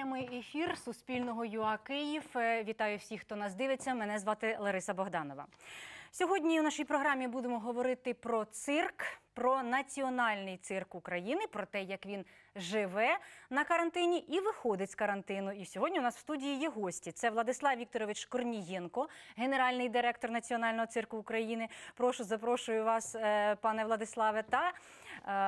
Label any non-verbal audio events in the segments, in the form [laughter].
прямий ефір Суспільного ЮА Київ. Е, Вітаю всіх, хто нас дивиться. Мене звати Лариса Богданова. Сьогодні у нашій програмі будемо говорити про цирк, про національний цирк України, про те, як він живе на карантині і виходить з карантину. І сьогодні у нас в студії є гості. Це Владислав Вікторович Корнієнко, генеральний директор Національного цирку України. Прошу, запрошую вас, е, пане Владиславе, та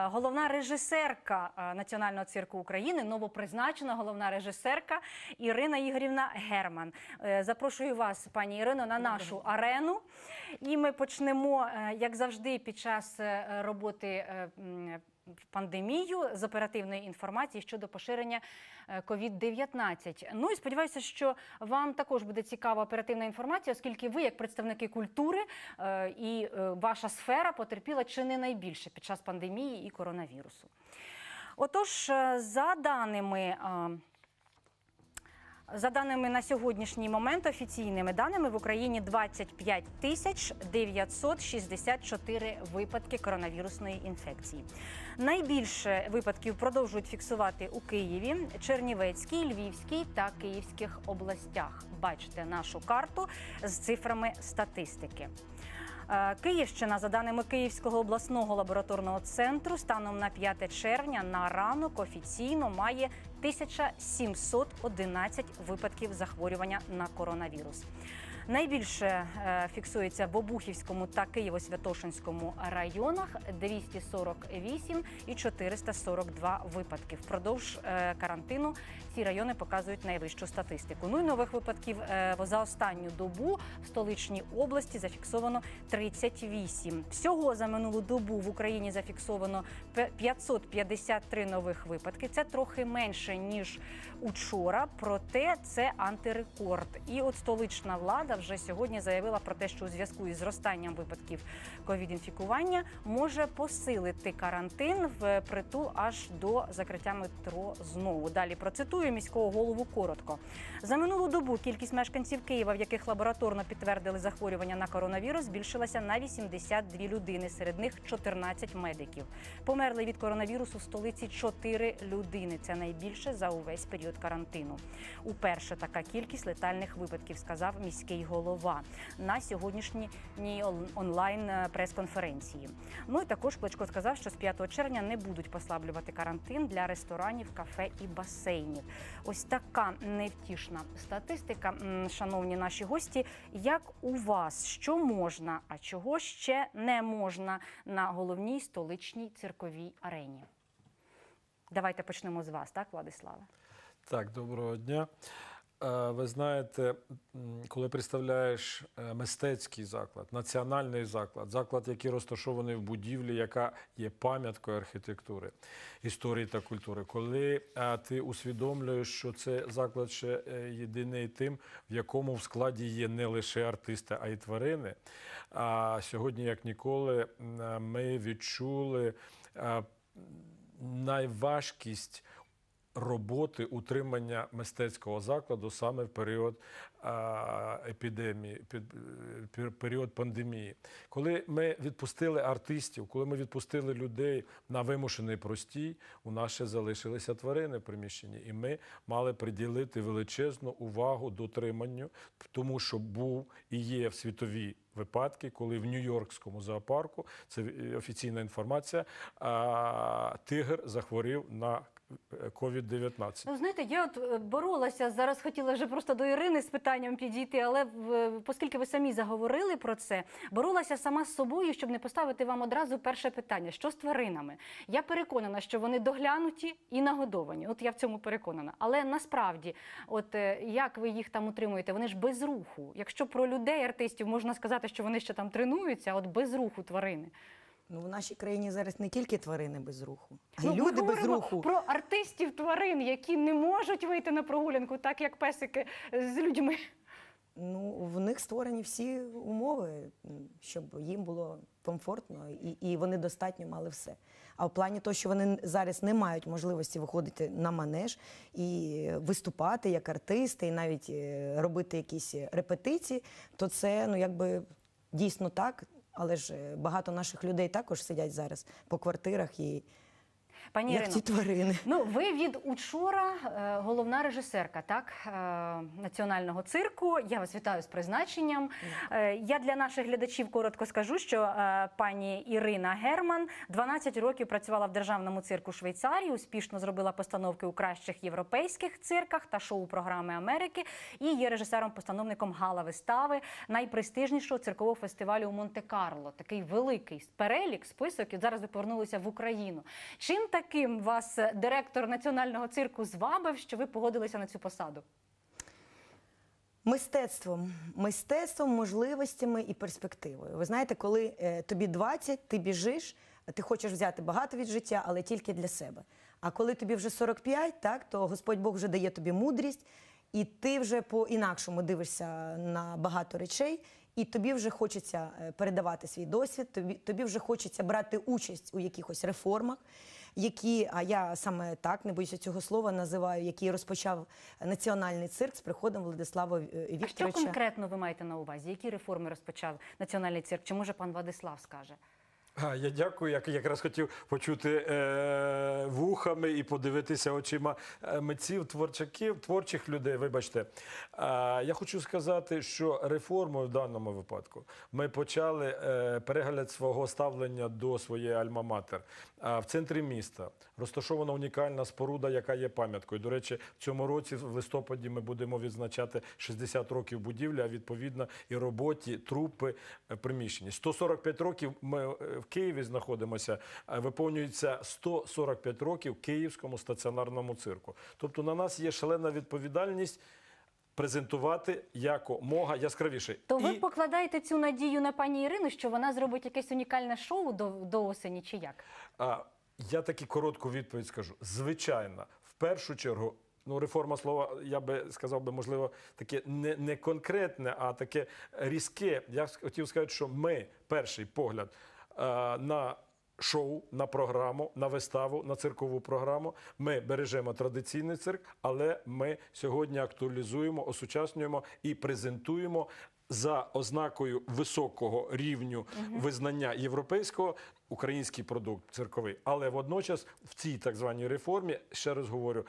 головна режисерка е, Національного цирку України, новопризначена головна режисерка Ірина Ігорівна Герман. Е, Запрошую вас, пані Ірино, на нашу арену. І ми почнемо, е, як завжди, під час е, роботи. Е, Пандемію з оперативної інформації щодо поширення е, COVID-19. Ну і сподіваюся, що вам також буде цікава оперативна інформація, оскільки ви, як представники культури е, і е, ваша сфера потерпіла чи не найбільше під час пандемії і коронавірусу. Отож, е, за даними. За даними на сьогоднішній момент, офіційними даними в Україні 25 тисяч 964 випадки коронавірусної інфекції. Найбільше випадків продовжують фіксувати у Києві, Чернівецькій, Львівській та Київських областях. Бачите нашу карту з цифрами статистики. Е, Київщина, за даними Київського обласного лабораторного центру, станом на 5 червня на ранок офіційно має 1711 випадків захворювання на коронавірус. Найбільше е, фіксується в Обухівському та Києво-Святошинському районах 248 і 442 випадки. Впродовж е, карантину ці райони показують найвищу статистику. Ну і нових випадків е, за останню добу в столичній області зафіксовано 38. Всього за минулу добу в Україні зафіксовано пе- 553 нових випадки. Це трохи менше ніж учора, проте це антирекорд. І от столична влада вже сьогодні заявила про те, що у зв'язку із зростанням випадків ковід-інфікування може посилити карантин в притул аж до закриття метро знову. Далі процитую міського голову коротко. За минулу добу кількість мешканців Києва, в яких лабораторно підтвердили захворювання на коронавірус, збільшилася на 82 людини. Серед них 14 медиків. Померли від коронавірусу в столиці 4 людини. Це найбільше за увесь період карантину. Уперше така кількість летальних випадків, сказав міський голова на сьогоднішній онлайн е, прес-конференції. Ну і також Кличко сказав, що з 5 червня не будуть послаблювати карантин для ресторанів, кафе і басейнів. Ось така невтішна статистика, шановні наші гості. Як у вас що можна, а чого ще не можна на головній столичній цирковій арені? Давайте почнемо з вас, так, Владиславе? Так, доброго дня. Е, Ви знаєте, коли представляєш е, мистецький заклад, національний заклад, заклад, який розташований в будівлі, яка є пам'яткою архітектури, історії та культури, коли е, ти усвідомлюєш, що це заклад ще єдиний тим, в якому в складі є не лише артисти, а й тварини. А сьогодні, як ніколи, ми відчули найважкість роботи утримання мистецького закладу саме в період епідемії, під, період пандемії. Коли ми відпустили артистів, коли ми відпустили людей на вимушений простій, у нас ще залишилися тварини в приміщенні, і ми мали приділити величезну увагу дотриманню, тому що був і є в світовій випадки, коли в Нью-Йоркському зоопарку, це офіційна інформація, тигр захворів на COVID-19. Ну, знаєте, я от е, боролася зараз. Хотіла вже просто до Ірини з питанням підійти, але в- оскільки ви самі заговорили про це, боролася сама з собою, щоб не поставити вам одразу перше питання: що з тваринами? Я переконана, що вони доглянуті і нагодовані. От я в цьому переконана. Але насправді, от е, як ви їх там утримуєте? Вони ж без руху. Якщо про людей, артистів можна сказати, що вони ще там тренуються, от без руху тварини. Ну, в нашій країні зараз не тільки тварини без руху, а й Ну, ми люди без руху. Про артистів тварин, які не можуть вийти на прогулянку, так як песики з людьми. Ну, в них створені всі умови, щоб їм було комфортно і, і вони достатньо мали все. А в плані того, що вони зараз не мають можливості виходити на манеж і виступати як артисти, і навіть е, робити якісь репетиції, то це ну якби дійсно так. Але ж е, багато наших людей також сидять зараз по квартирах і Пані як Ірино, ті тварини. Ну, ви від учора е, головна режисерка, так е, національного цирку. Я вас вітаю з призначенням. Е, я для наших глядачів коротко скажу, що пані Ірина Герман 12 років працювала в державному цирку Швейцарії, успішно зробила постановки у кращих європейських цирках та шоу-програми Америки. І є режисером-постановником гала вистави найпрестижнішого циркового фестивалю у Монте-Карло. Такий великий перелік, список. І зараз ви повернулися в Україну. Чим таким вас директор національного цирку звабив, що ви погодилися на цю посаду? Мистецтвом, мистецтвом, можливостями і перспективою. Ви знаєте, коли е, тобі 20, ти біжиш, ти хочеш взяти багато від життя, але тільки для себе. А коли тобі вже 45, так, то Господь Бог вже дає тобі мудрість, і ти вже по-інакшому дивишся на багато речей, і тобі вже хочеться е, передавати свій досвід, тобі, тобі вже хочеться брати участь у якихось реформах. Які, а я саме так не боюся цього слова, називаю, який розпочав національний цирк з приходом Владислава Вікторовича. А що конкретно ви маєте на увазі? Які реформи розпочав національний цирк? Чи може пан Владислав скаже? А, я дякую. Я якраз хотів почути е, вухами і подивитися очима е, митців, творчаків, творчих людей. Вибачте. А, я хочу сказати, що реформою в даному випадку ми почали е, перегляд свого ставлення до своєї альма-матер. А в центрі міста розташована унікальна споруда, яка є пам'яткою. До речі, в цьому році, в листопаді, ми будемо відзначати 60 років будівлі, а відповідно і роботі, трупи, е, приміщення. 145 років ми е, в Києві знаходимося, е, виповнюється 145 років Київському стаціонарному цирку. Тобто на нас є шалена відповідальність презентувати якомога яскравіше. То ви І- покладаєте цю надію на пані Ірину, що вона зробить якесь унікальне шоу до, до осені, чи як? А, я таки коротку відповідь скажу. Звичайно, в першу чергу. Ну, реформа слова, я би сказав би, можливо, таке не, не конкретне, а таке різке. Я хотів сказати, що ми перший погляд на шоу, на програму, на виставу, на циркову програму. Ми бережемо традиційний цирк, але ми сьогодні актуалізуємо, осучаснюємо і презентуємо за ознакою високого рівню визнання європейського український продукт цирковий. Але водночас в цій так званій реформі, ще раз говорю,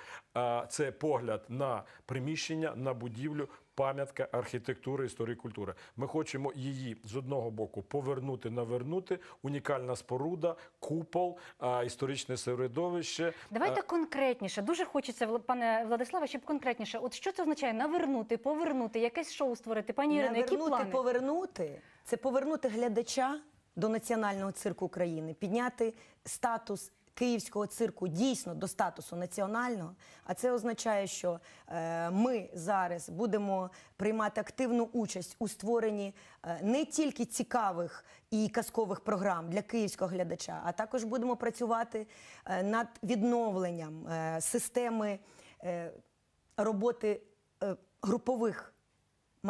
це погляд на приміщення, на будівлю. Пам'ятка архітектури, історії культури. Ми хочемо її з одного боку повернути, навернути. Унікальна споруда, купол, а, історичне середовище. Давайте конкретніше. Дуже хочеться, пане Владиславе, щоб конкретніше. От що це означає навернути, повернути, якесь шоу створити? Пані Ірино, які Навернути, плани? повернути це повернути глядача до національного цирку України, підняти статус. Київського цирку дійсно до статусу національного, а це означає, що е, ми зараз будемо приймати активну участь у створенні е, не тільки цікавих і казкових програм для київського глядача, а також будемо працювати е, над відновленням системи роботи групових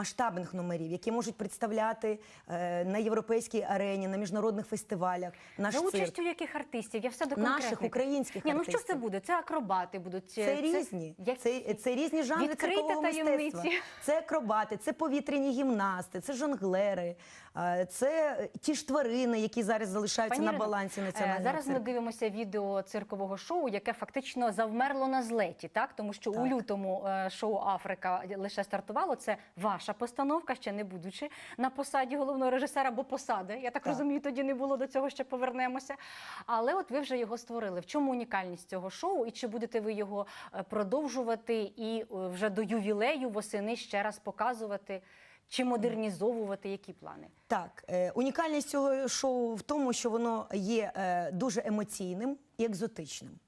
масштабних номерів, які можуть представляти е, на європейській арені, на міжнародних фестивалях наш За цирк. участю яких артистів? Я все до Наших українських Ні, ну що це буде? Це акробати будуть. Це, різні. Які? Це, це різні жанри Відкрийте циркового таємниці. мистецтва. Це акробати, це повітряні гімнасти, це жонглери, е, це ті ж тварини, які зараз залишаються Пані на Ірино, балансі е, національного Зараз ми цирку. дивимося відео циркового шоу, яке фактично завмерло на злеті, так тому що у Так. лютому е, шоу Африка лише стартувало. Це ваша постановка, ще не будучи на посаді головного режисера, бо посади. Я так, Так. розумію, тоді не було до цього ще повернемося. Але от ви вже його створили. В чому унікальність цього шоу? І чи будете ви його е, продовжувати і е, вже до ювілею восени ще раз показувати? Чи модернізовувати які плани? Так, е, унікальність цього шоу в тому, що воно є дуже емоційним і екзотичним.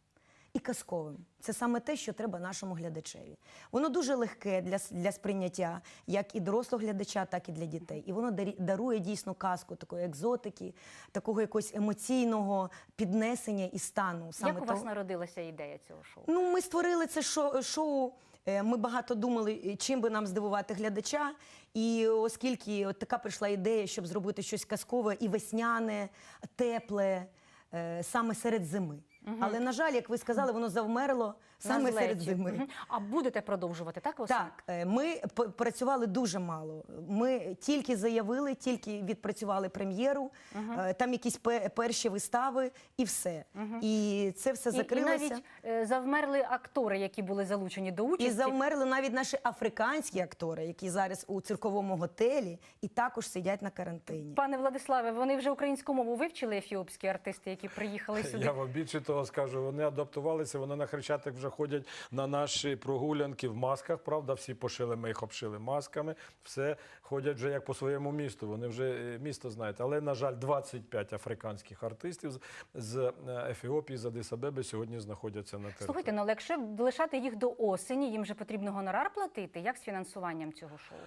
І казковим. Це саме те, що треба нашому глядачеві. Воно дуже легке для, для сприйняття, як і дорослого глядача, так і для дітей. І воно дарує дійсно казку такої екзотики, такого якогось емоційного піднесення і стану. Саме Як у вас того- народилася ідея цього шоу? Ну, ми створили це шо- шоу. е, Ми багато думали, е, чим би нам здивувати глядача. І оскільки от така прийшла ідея, щоб зробити щось казкове і весняне, тепле, е, саме серед зими. Але, на жаль, як ви сказали, воно завмерло Саме на серед злеті. зими. Мгм. А будете продовжувати, так? Осінь? Так, е, ми п- працювали дуже мало. Ми тільки заявили, тільки відпрацювали прем'єру, е, там якісь пе- перші вистави і все. І це все І, і закрилося. навіть е, завмерли актори, які були залучені до участі. І завмерли навіть наші африканські актори, які зараз у цирковому готелі і також сидять на карантині. Пане Владиславе, вони вже українську мову вивчили ефіопські артисти, які приїхали [laughs] сюди. Я вам більше того скажу. Вони адаптувалися, вони на хрещатик вже ходять на наші прогулянки в масках. Правда, всі пошили, ми їх обшили масками. Все ходять вже як по своєму місту. Вони вже е, місто знають. Але на жаль, 25 африканських артистів з- з е, Ефіопії, з Адис-Абеби сьогодні знаходяться на території. Слухайте, ну але якщо лишати їх до осені, їм же потрібно гонорар платити. Як з фінансуванням цього шоу?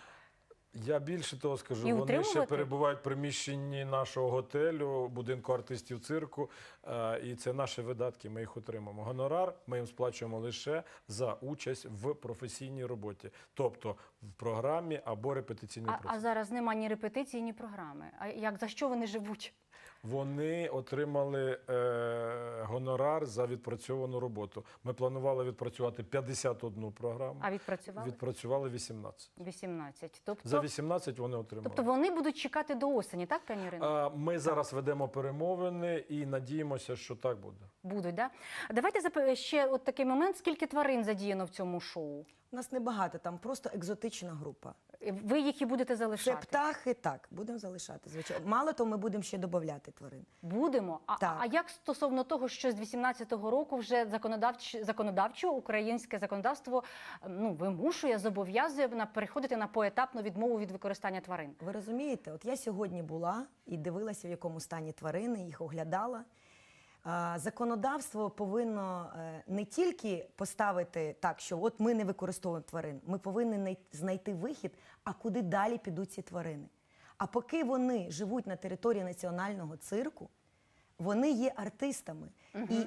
Я більше того скажу, І вони ще перебувають в приміщенні нашого готелю, будинку артистів цирку, е, і це наші видатки. Ми їх отримаємо. Гонорар ми їм сплачуємо лише за участь в професійній роботі, тобто в програмі або репетиційний А, процес. а зараз нема ні репетиції, ні програми. А як за що вони живуть? Вони отримали е, гонорар за відпрацьовану роботу. Ми планували відпрацювати 51 програму, А відпрацювали відпрацювали 18. 18. Тобто, За 18 вони отримали. тобто вони будуть чекати до осені, так, пані Ірино? А, Ми зараз ведемо перемовини і надіємося, що так буде. Будуть, да? Давайте зап- ще от такий момент. Скільки тварин задіяно в цьому шоу? У нас небагато, там просто екзотична група. Ви їх і будете Це птахи, так, будемо залишати. Звичайно. Мало того, ми будемо ще додати тварин. Будемо. А, Так. а як стосовно того, що з 18-го року вже законодавчо, законодавчо українське законодавство ну, вимушує, зобов'язує на переходити на поетапну відмову від використання тварин? Ви розумієте, от я сьогодні була і дивилася, в якому стані тварини, їх оглядала. Законодавство повинно е, не тільки поставити так, що от ми не використовуємо тварин, ми повинні знайти вихід, а куди далі підуть ці тварини. А поки вони живуть на території національного цирку, вони є артистами. І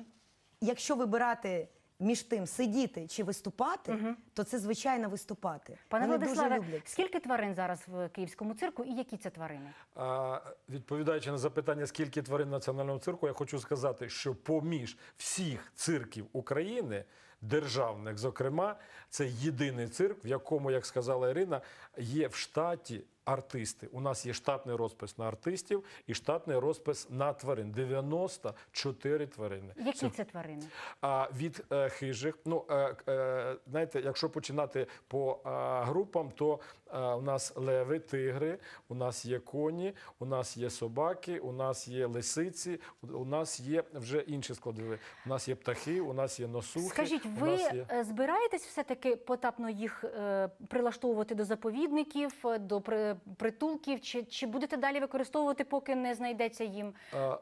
якщо вибирати між тим сидіти чи виступати, то це звичайно виступати. Пане вони дуже Владиславе, люблять. скільки тварин зараз в київському цирку і які це тварини? А, відповідаючи на запитання, скільки тварин національному цирку, я хочу сказати, що поміж всіх цирків України, державних, зокрема, це єдиний цирк, в якому, як сказала Ірина, є в штаті артисти. У нас є штатний розпис на артистів і штатний розпис на тварин. 94 тварини. Які це тварини? А від е, хижих, ну е, е, знаєте, якщо починати по е, групам, то е, у нас леви, тигри, у нас є коні, у нас є собаки, у нас є лисиці, у- нас є вже інші складові. У нас є птахи, у нас є носухи. Скажіть, ви е, збираєтесь все-таки потапно їх е, прилаштовувати до заповідників, е, до при- притулків, чи, чи будете далі використовувати, поки не знайдеться їм? А,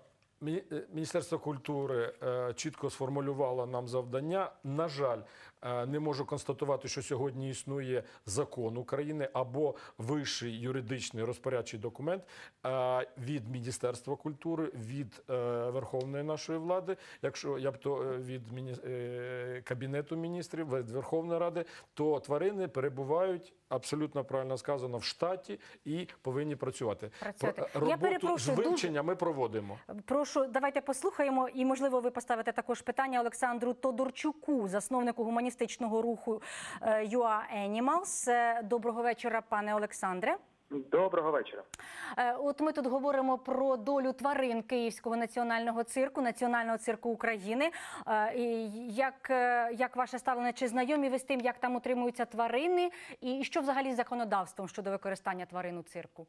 е, Міністерство культури е, чітко сформулювало нам завдання. На жаль, не можу констатувати, що сьогодні існує закон України або вищий юридичний розпорядчий документ е, від Міністерства культури, від е, Верховної нашої влади, якщо я б то е, від міні- е, Кабінету міністрів, від Верховної Ради, то тварини перебувають абсолютно правильно сказано в штаті і повинні працювати. Працювати. Про- Я Роботу з перепрошую, дуже- ми проводимо. Прошу, давайте послухаємо, і можливо, ви поставите також питання Олександру Тодорчуку, засновнику гуманістичного руху е, UA Animals. Е, Доброго вечора, пане Олександре. Доброго вечора. Е, От ми тут говоримо про долю тварин Київського національного цирку, національного цирку України. Е, і Як, як ваше ставлення? Чи знайомі ви з тим, як там утримуються тварини, і що взагалі з законодавством щодо використання тварин у цирку?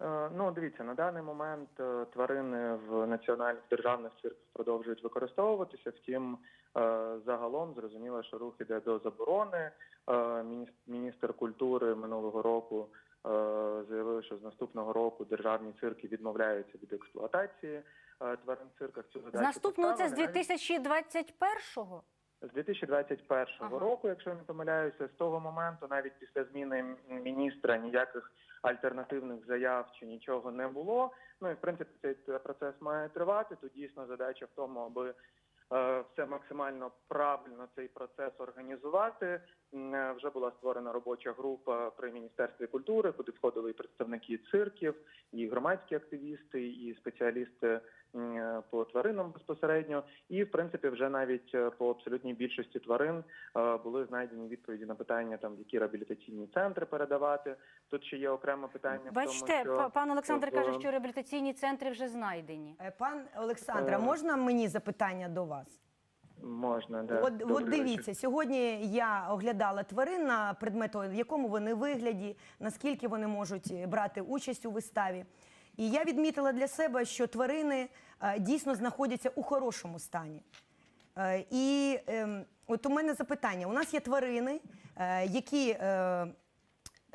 Е, Ну, дивіться, на даний момент е, тварини в національних державних цирках продовжують використовуватися. Втім, е, загалом зрозуміло, що рух іде до заборони. Міністр культури минулого року заявив, що з наступного року державні цирки відмовляються від експлуатації тварин в цирках. Цю З наступного це з поставили. 2021-го? З 2021 Ага. року, якщо я не помиляюся, з того моменту, навіть після зміни міністра, ніяких альтернативних заяв чи нічого не було. Ну і в принципі цей процес має тривати. Тут дійсно задача в тому, аби е, все максимально правильно цей процес організувати, вже була створена робоча група при міністерстві культури, куди входили і представники цирків, і громадські активісти, і спеціалісти е, по тваринам безпосередньо. І в принципі, вже навіть е, по абсолютній більшості тварин е, були знайдені відповіді на питання, там які реабілітаційні центри передавати. Тут ще є окреме питання. в Бачите, тому, що пан Олександр каже, що реабілітаційні центри вже знайдені. Е, Пан Олександра, Е. можна мені запитання до вас? Можна да. От, Добрий от вечір. дивіться, сьогодні я оглядала тварин на предмет, в якому вони вигляді, наскільки вони можуть е, брати участь у виставі. І я відмітила для себе, що тварини е, дійсно знаходяться у хорошому стані. Е, І ем, от у мене запитання: у нас є тварини, е, які е,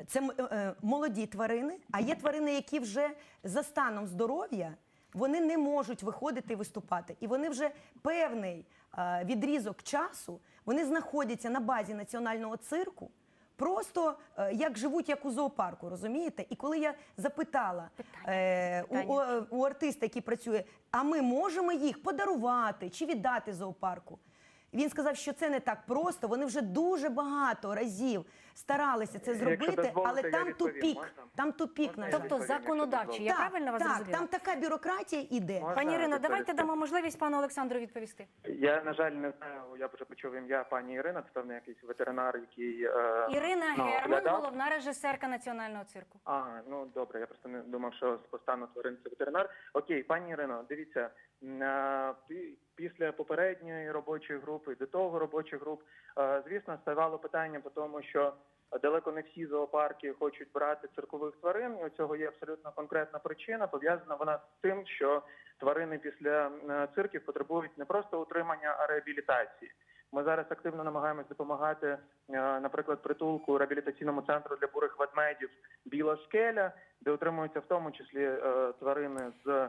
це е, молоді тварини, а є тварини, які вже за станом здоров'я вони не можуть виходити і виступати. І вони вже певний е, відрізок часу вони знаходяться на базі національного цирку. Просто е, як живуть, як у зоопарку, розумієте? І коли я запитала е, у, Питання. у, у артиста, який працює, а ми можемо їх подарувати чи віддати зоопарку? Він сказав, що це не так просто. Вони вже дуже багато разів старалися це зробити, дозволите, але там відповім. тупік. Можна? Там тупік, на жаль. Тобто законодавчі, я Так, правильно вас так, зрозуміла? там така бюрократія іде. Можна Пані Ірино, давайте відповісти? дамо можливість пану Олександру відповісти. Я на жаль не знаю. Я вже почув ім'я пані Ірина. Це певно якийсь ветеринар, який е, Ірина ну, Герман, оглядав. головна режисерка національного цирку. А, ну добре, я просто не думав, що з постану тварин це ветеринар. Окей, пані Ірино, дивіться, після попередньої робочої групи, до того робочих груп, е, звісно, ставало питання по тому, що далеко не всі зоопарки хочуть брати циркових тварин. І у цього є абсолютно конкретна причина. Пов'язана вона з тим, що тварини після е, цирків потребують не просто утримання, а реабілітації. Ми зараз активно намагаємось допомагати, е, наприклад, притулку реабілітаційному центру для бурих ведмедів Біла скеля, де утримуються в тому числі тварини з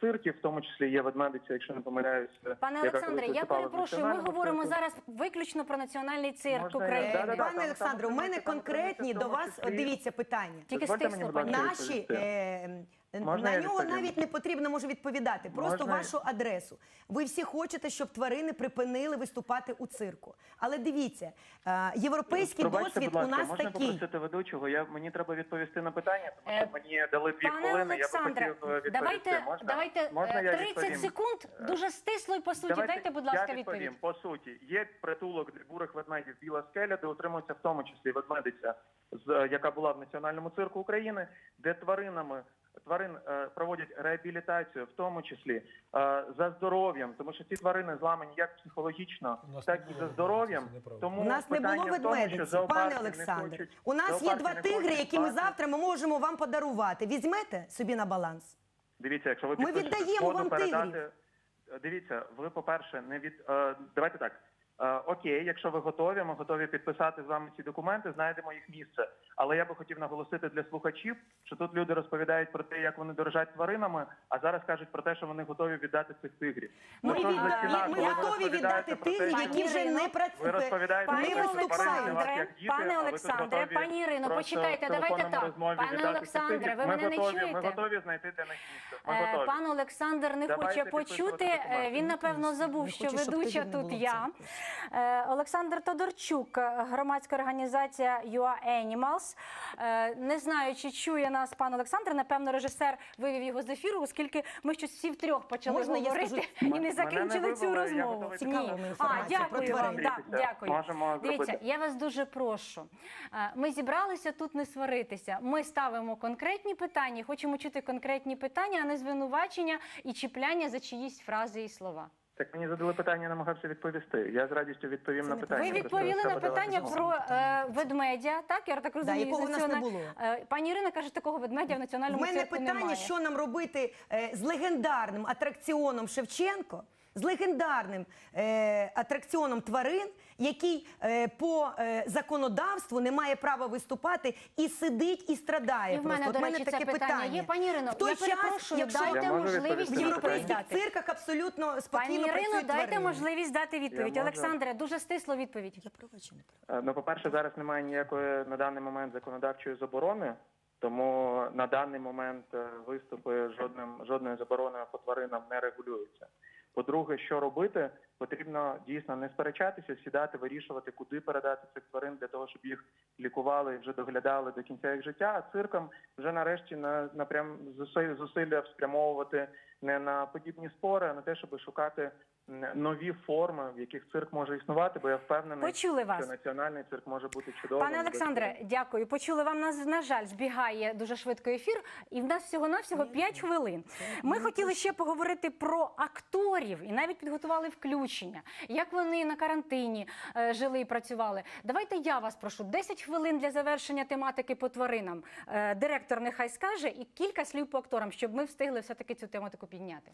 цирків, в тому числі є ведмедиця, якщо не помиляюсь. е, Пане Олександре, я перепрошую. Ми говоримо цирку. зараз виключно про національний цирк Можна України. Пане Олександре, у мене конкретні до вас дивіться питання. Тільки стисло. Наші е, Можна на я нього відповім? навіть не потрібно може відповідати. Просто Можна я- вашу адресу. Ви всі хочете, щоб тварини припинили виступати у цирку. Але дивіться, е, європейський Пробачте, досвід будь ласка, у нас можна такий. попросити ведучого? Я мені треба відповісти на питання, тому Е, що мені дали дві Пане хвилини. Олександре, я би хотів е, відповісти. давайте, можна? давайте можна е, 30 відповім? секунд дуже стисло і по суті. Давайте Дайте, будь я ласка, відповім. відповідь. По суті, є притулок для бурих ведмедів Біла скеля, де утримується в тому числі ведмедиця, з е, яка була в національному цирку України, де тваринами тварин е, проводять реабілітацію, в тому числі е, за здоров'ям, тому що ці тварини зламані як психологічно, так і за здоров'ям. Тому У нас не було ведмедиці, пане не Олександре. хочуть- У нас є два тигри, які ми завтра ми можемо вам подарувати. Візьмете собі на баланс? Дивіться, якщо ви Ми підпишете віддаємо вам передати, тигрів. Дивіться, ви, по-перше, не від е, давайте так. Е, окей, якщо ви готові, ми готові підписати з вами ці документи, знайдемо їх місце. Але я би хотів наголосити для слухачів, що тут люди розповідають про те, як вони дорожать тваринами, а зараз кажуть про те, що вони готові віддати цих тигрів. Ми, Ну, що ж ціна, ми готові віддати тигрів, які вже не Ви працюють. розповідаєте Пане про те, тварини для вас Олександре, як діти, пане а ви тут Олександре, пані Ірино, почекайте, давайте телефонному так. розмові Пане Олександре, ви мене не чуєте? Ми готові знайти для них місце. Ми Е, готові. Пан Олександр не хоче почути. Е, Він напевно забув, що ведуча тут я. Е, Олександр Тодорчук, громадська організація UA Animals. Е, Не знаю, чи чує нас пан Олександр. Напевно, режисер вивів його з ефіру, оскільки ми щось всі втрьох почали Можна я говорити скажу? і не не закінчили цю вивели, я розмову. готовий Ні. А, дякую вам. Да, дякую. Можемо Дивіться, зробити. я вас дуже прошу. Е, Ми зібралися тут не сваритися. Ми ставимо конкретні питання, хочемо чути конкретні питання, а не звинувачення і чіпляння за чиїсь фрази і слова. Так мені задали питання, я намагався відповісти. Я з радістю відповім Це на питання. Ви відповіли на питання про е, ведмедя, так? Я так розумію, якого в нас не було. Е, Пані Ірина каже, такого ведмедя в національному мене питання, немає. що нам робити е, з легендарним атракціоном Шевченко, з легендарним е, атракціоном тварин, який е, по е, законодавству не має права виступати і сидить і страдає. І в мене, просто. до От речі, це таке питання є. Пані Ірино, в той я час, перепрошую, якщо дайте можливість в питання? європейських цирках абсолютно Пані спокійно Ірино, дайте тварини. можливість дати відповідь. Я можу. Олександре, дуже стисло відповідь. Я не? Е, Ну, по-перше, зараз немає ніякої на даний момент законодавчої заборони, тому на даний момент е, виступи жодним жодною забороною по тваринам не регулюються. По-друге, що робити, потрібно дійсно не сперечатися, сідати, вирішувати, куди передати цих тварин для того, щоб їх лікували і вже доглядали до кінця їх життя. А циркам вже нарешті на, на прям зусиль- зусилля спрямовувати не на подібні спори, а на те, щоб шукати нові форми, в яких цирк може існувати. Бо я впевнений, Почули вас. що національний цирк може бути чудовим. Пане Олександре, дякую. Почули вам на, на жаль, збігає дуже швидко ефір, і в нас всього навсього 5 хвилин. Ми хотіли ще поговорити про акторів і навіть підготували включення, як вони на карантині е, жили і працювали. Давайте я вас прошу 10 хвилин для завершення тематики по тваринам. Е, директор нехай скаже і кілька слів по акторам, щоб ми встигли все таки цю тематику підняти.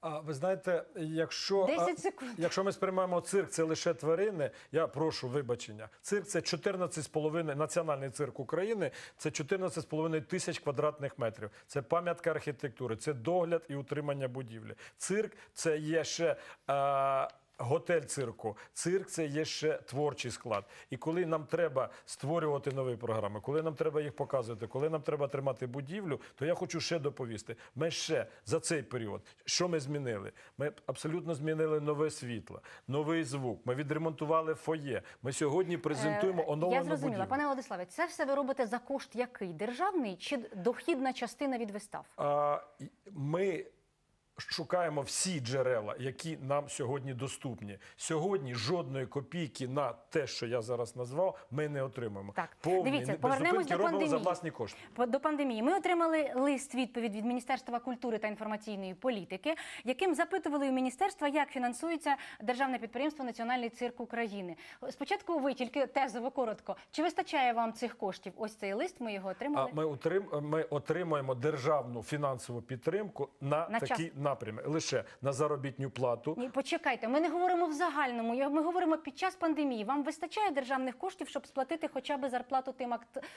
А ви знаєте, якщо, 10 секунд. якщо ми сприймаємо цирк, це лише тварини, я прошу вибачення. Цирк це 14,5, національний цирк України, це 14,5 тисяч квадратних метрів. Це пам'ятка архітектури, це догляд і утримання будівлі. Цирк це є ще. Е, Готель цирку, цирк це є ще творчий склад. І коли нам треба створювати нові програми, коли нам треба їх показувати, коли нам треба тримати будівлю, то я хочу ще доповісти. Ми ще за цей період, що ми змінили? Ми абсолютно змінили нове світло, новий звук. Ми відремонтували фоє. Ми сьогодні презентуємо Е, оновлену Я зрозуміла, будівлю. пане Владиславе, це все ви робите за кошт який? Державний чи дохідна частина від вистав? А, ми шукаємо всі джерела, які нам сьогодні доступні. Сьогодні жодної копійки на те, що я зараз назвав, ми не отримаємо. Так, Повний, дивіться, повернемось до робимо за власні кошти. До пандемії ми отримали лист відповідь від Міністерства культури та інформаційної політики, яким запитували у міністерства, як фінансується державне підприємство Національний цирк України. Спочатку ви тільки тезово коротко. Чи вистачає вам цих коштів? Ось цей лист. Ми його А отримали. ми отрим, ми отримуємо державну фінансову підтримку на, На такі напрями лише на заробітню плату. Ні, почекайте, ми не говоримо в загальному. Ми говоримо під час пандемії. Вам вистачає державних коштів, щоб сплатити хоча б зарплату тим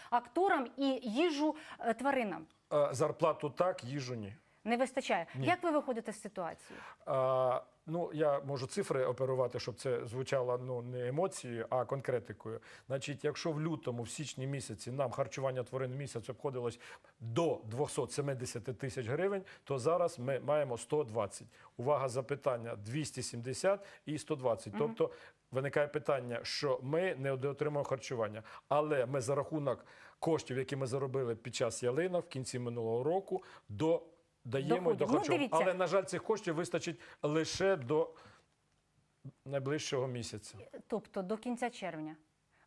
акторам і їжу е, тваринам? Зарплату так, їжу ні. Не вистачає. Ні. Як ви виходите з ситуації? А, ну, я можу цифри оперувати, щоб це звучало ну, не емоцією, а конкретикою. Значить, якщо в лютому, в січні місяці нам харчування тварин в місяць обходилось до 270 тисяч гривень, то зараз ми маємо 120. Увага, запитання 270 і 120. Тобто виникає питання, що ми не отримуємо харчування, але ми за рахунок коштів, які ми заробили під час ялинок в кінці минулого року, до Даємо до Ну, харчування. дивіться. Але, на жаль, цих коштів вистачить лише до найближчого місяця. Тобто до кінця червня.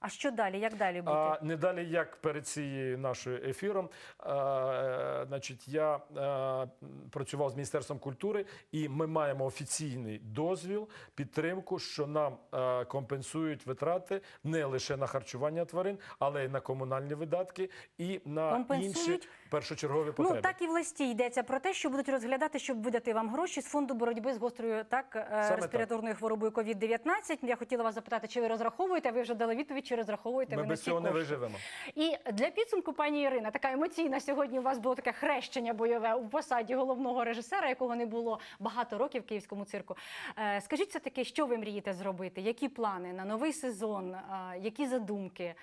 А що далі? Як далі бути? А не далі, як перед цією нашою ефіром, а, е, значить, я е, працював з Міністерством культури, і ми маємо офіційний дозвіл, підтримку, що нам е, компенсують витрати не лише на харчування тварин, але й на комунальні видатки і на Компенсують? інші першочергові потреби. Ну так і в листі йдеться про те, що будуть розглядати, щоб видати вам гроші з фонду боротьби з гострою так е, так. респіраторною хворобою COVID-19. Я хотіла вас запитати, чи ви розраховуєте? Ви вже дали відповідь, чи розраховуєте Ми ви без ці цього не виживемо. І для підсумку, пані Ірина, така емоційна сьогодні. У вас було таке хрещення бойове у посаді головного режисера, якого не було багато років в київському цирку. Е, Скажіть все таки, що ви мрієте зробити? Які плани на новий сезон? Е, Які задумки?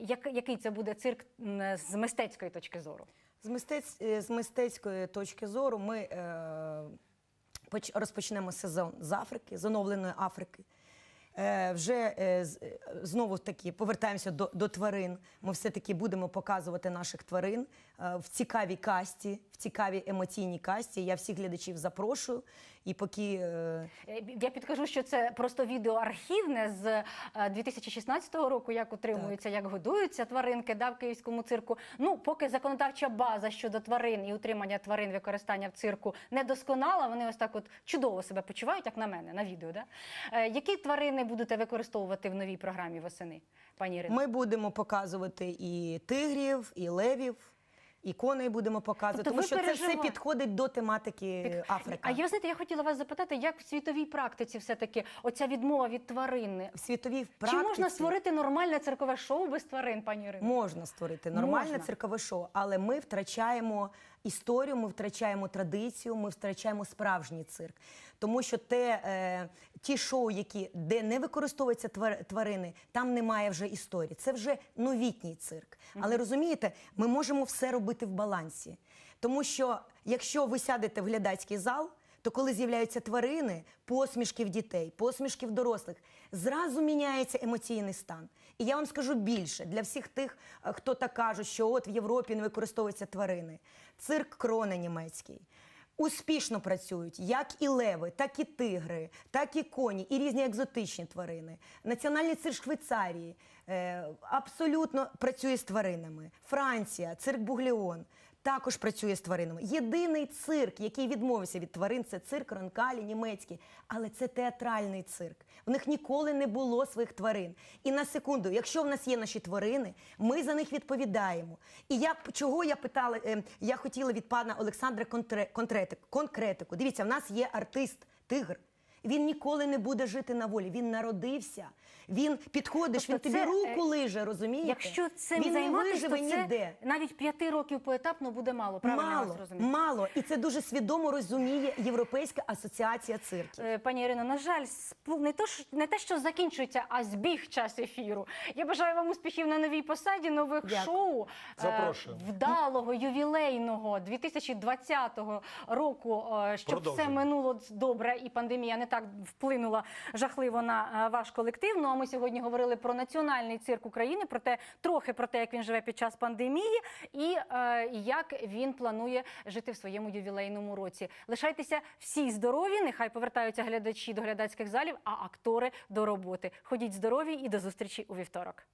Як- Який це буде цирк з мистецької точки зору? З, мистець, е, з мистецької точки зору ми е, поч- розпочнемо сезон з Африки, з оновленої Африки. Е, вже е, е, знову таки повертаємося до, до тварин. Ми все-таки будемо показувати наших тварин е, в цікавій касті, в цікавій емоційній касті. Я всіх глядачів запрошую. І поки е, Е, Я підкажу, що це просто відео архівне з е, 2016 року, як утримуються, як годуються тваринки да, в київському цирку. Ну, поки законодавча база щодо тварин і утримання тварин використання в цирку не досконала, вони ось так от чудово себе почувають, як на мене, на відео. Да? Е, Які тварини будете використовувати в новій програмі восени, пані Ірино? ми будемо показувати і тигрів, і левів. І коней будемо показувати, Тобто тому що що це все підходить до тематики Під- Африка. А я знаєте, я хотіла вас запитати, як в світовій практиці все-таки оця відмова від тварин. в світовій Чи можна створити нормальне циркове шоу без тварин, пані Ірино? можна створити нормальне Можна. циркове шоу, але ми втрачаємо історію, ми втрачаємо традицію, ми втрачаємо справжній цирк. Тому що те, е, ті шоу, які де не використовуються твар- тварини, там немає вже історії. Це вже новітній цирк. Але розумієте, ми можемо все робити в балансі. Тому що якщо ви сядете в глядацький зал, то коли з'являються тварини, посмішки в дітей, посмішки в дорослих, зразу міняється емоційний стан. І я вам скажу більше для всіх тих, е, хто так каже, що от в Європі не використовуються тварини. Цирк крони німецький. Успішно працюють як і леви, так і тигри, так і коні, і різні екзотичні тварини. Національний цирк Швейцарії е, абсолютно працює з тваринами. Франція, цирк Буглеон також працює з тваринами. Єдиний цирк, який відмовився від тварин, це цирк Ронкалі німецький, але це театральний цирк. В них ніколи не було своїх тварин. І на секунду, якщо в нас є наші тварини, ми за них відповідаємо. І я чого я питала, е, я хотіла від пана Олександра конкретику. Дивіться, в нас є артист, тигр. Він ніколи не буде жити на волі. Він народився. Він підходиш, Тобто він тобі це, руку е, лиже, розумієте? Якщо цим він займатися, не то це ніде. навіть п'яти років поетапно буде мало. Правильно Мало, мало. І це дуже свідомо розуміє Європейська асоціація цирків. Е, Пані Ірино, на жаль, не то ж не те, що закінчується, а збіг час ефіру. Я бажаю вам успіхів на новій посаді, нових Дякую. шоу, е, Запрошуємо. вдалого ювілейного 2020 року, щоб все минуло добре і пандемія не так вплинула жахливо на е, ваш колектив. Ну а ми сьогодні говорили про національний цирк України, про те, трохи про те, як він живе під час пандемії, і е, як він планує жити в своєму ювілейному році. Лишайтеся всі здорові. Нехай повертаються глядачі до глядацьких залів, а актори до роботи. Ходіть здорові і до зустрічі у вівторок.